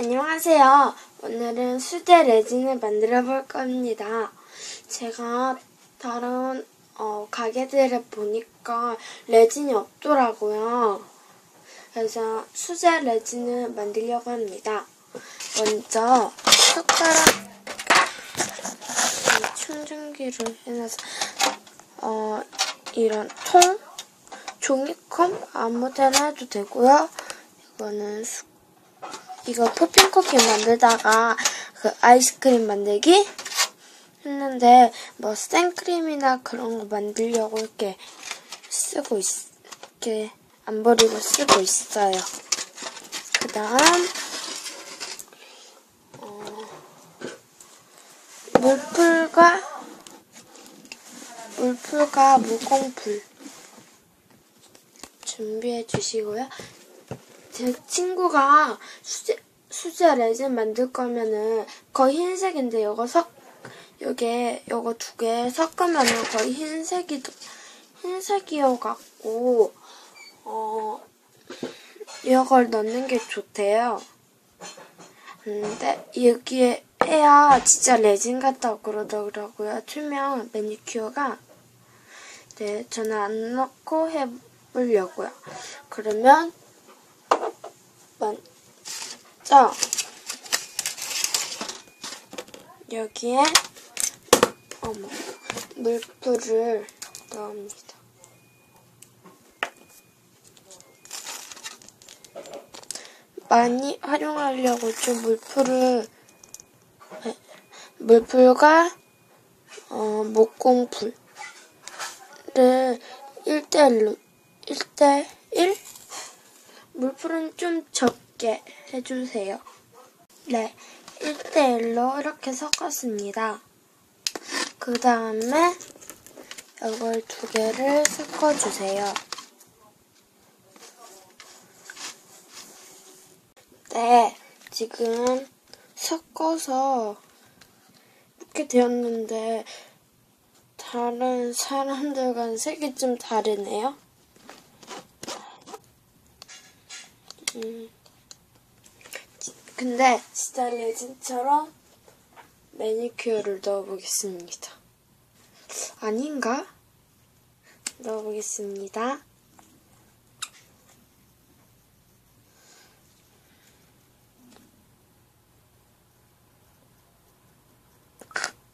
안녕하세요. 오늘은 수제 레진을 만들어 볼 겁니다. 제가 다른 어, 가게들을 보니까 레진이 없더라고요. 그래서 수제 레진을 만들려고 합니다. 먼저 숟가락 충전기를 해놔서 어, 이런 통 종이컵 아무 데나 해도 되고요. 이거는 수, 이거 토핑 쿠키 만들다가 그 아이스크림 만들기 했는데 뭐 생크림이나 그런 거 만들려고 이렇게 쓰고 있, 이렇게 안 버리고 쓰고 있어요. 그 다음 어, 물풀과 물풀과 무공풀 준비해 주시고요. 제 친구가 수제, 수제 레진 만들 거면은 거의 흰색인데 이거 섞, 요게, 요거 두 개 섞으면은 거의 흰색이, 흰색이어 갖고, 어, 이걸 넣는 게 좋대요. 근데 여기에 해야 진짜 레진 같다고 그러더라고요. 투명 매니큐어가. 네, 저는 안 넣고 해보려고요. 그러면 먼저 여기에 어머 물풀을 넣습니다. 많이 활용하려고 좀 물풀을 물풀과 어, 목공풀을 1대1로 1대1 물풀은 좀 적게 해주세요. 네, 1대1로 이렇게 섞었습니다. 그 다음에 이걸 두 개를 섞어주세요. 네, 지금 섞어서 이렇게 되었는데 다른 사람들과는 색이 좀 다르네요. 음. 근데 진짜 레진처럼 매니큐어를 넣어보겠습니다. 아닌가? 넣어보겠습니다.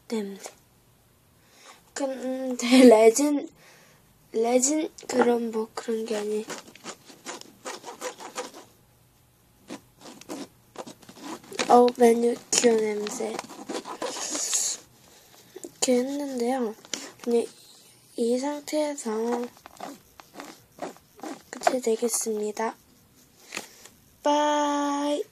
냄새. 근데 레진, 레진, 그런 뭐 그런 게 아니. 어우, 매니큐어 냄새. 이렇게 했는데요. 그냥 이 상태에서 끝이 되겠습니다. 빠이.